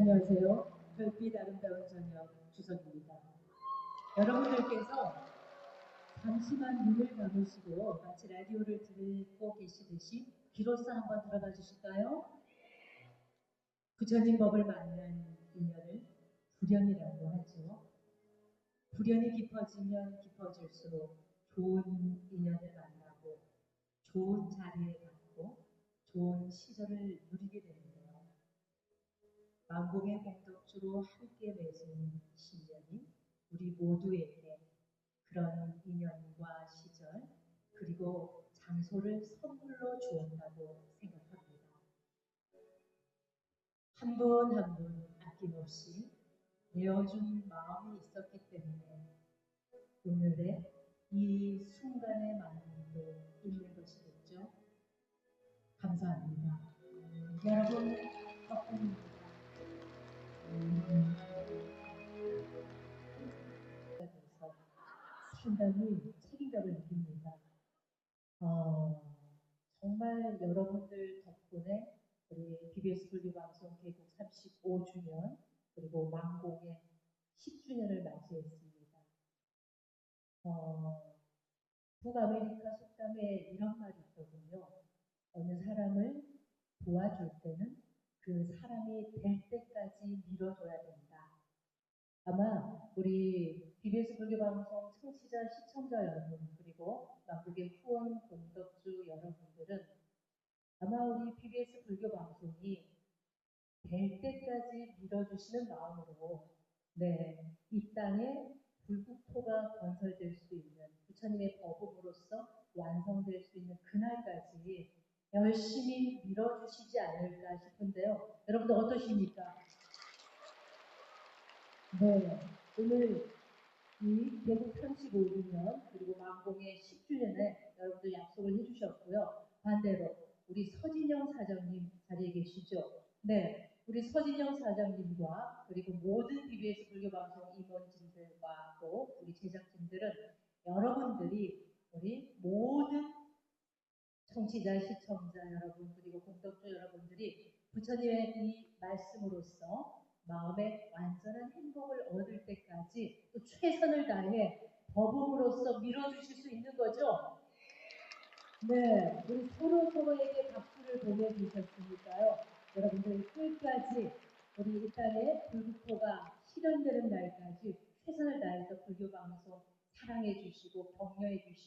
안녕하세요. 별빛 아름다운 저녁 주석입니다. 여러분들께서 잠시만 눈을 감으시고 마치 라디오를 듣고 계시듯이 귀로써 한번 들어봐 주실까요? 부처님 법을 만난 인연을 불연이라고 하죠. 불연이 깊어지면 깊어질수록 좋은 인연을 만나고 좋은 자리에 갖고 좋은 시절을 누리게 되는데요. 만공의 공덕주로 함께 맺은 신년이 우리 모두에게 그런 인연과 시절 그리고 장소를 선물로 주었다고 생각합니다. 한 분 한 분 아낌없이 내어준 마음이 있었기 때문에 오늘의 이 순간의 만남도 있는 것이겠죠. 감사합니다. 여러분 덕분입니다. 상당히 책임감을 느낍니다. 어, 정말 여러분들 덕분에 우리 BBS 불교방송 개국 35주년 그리고 만공의 10주년을 맞이했습니다. 어, 북아메리카 속담에 이런 말이 있거든요. 어느 사람을 도와줄 때는 그 사람이 될 밀어줘야 된다. 아마 우리 BBS 불교방송 청취자, 시청자 여러분 그리고 만국의 후원 공덕주 여러분들은 아마 우리 BBS 불교방송이 될 때까지 밀어주시는 마음으로 네, 이 땅에 불국토가 건설될 수 있는 부처님의 법음으로서 완성될 수 있는 그날까지 열심히 밀어주시지 않을까 싶은데요. 여러분들 어떠십니까? 네, 오늘 이 개국 35주년 그리고 만공의 10주년에 여러분들 약속을 해주셨고요. 반대로 우리 서진영 사장님 자리에 계시죠? 네, 우리 서진영 사장님과 그리고 모든 BBS 불교방송 임원진들과 또 우리 제작진들은 여러분들이 우리 모든 청취자, 시청자 여러분 그리고 공덕주 여러분들이 부처님의 이 말씀으로써 마음의 완전한 행복을 얻을 때까지 또 최선을 다해 법음으로써 밀어주실 수 있는 거죠? 네, 우리 서로 서로에게 박수를 보내주셨으니까요. 여러분들 끝까지 우리 이 땅에 불국토가 실현되는 날까지 최선을 다해서 불교 방송 사랑해 주시고 격려해 주시고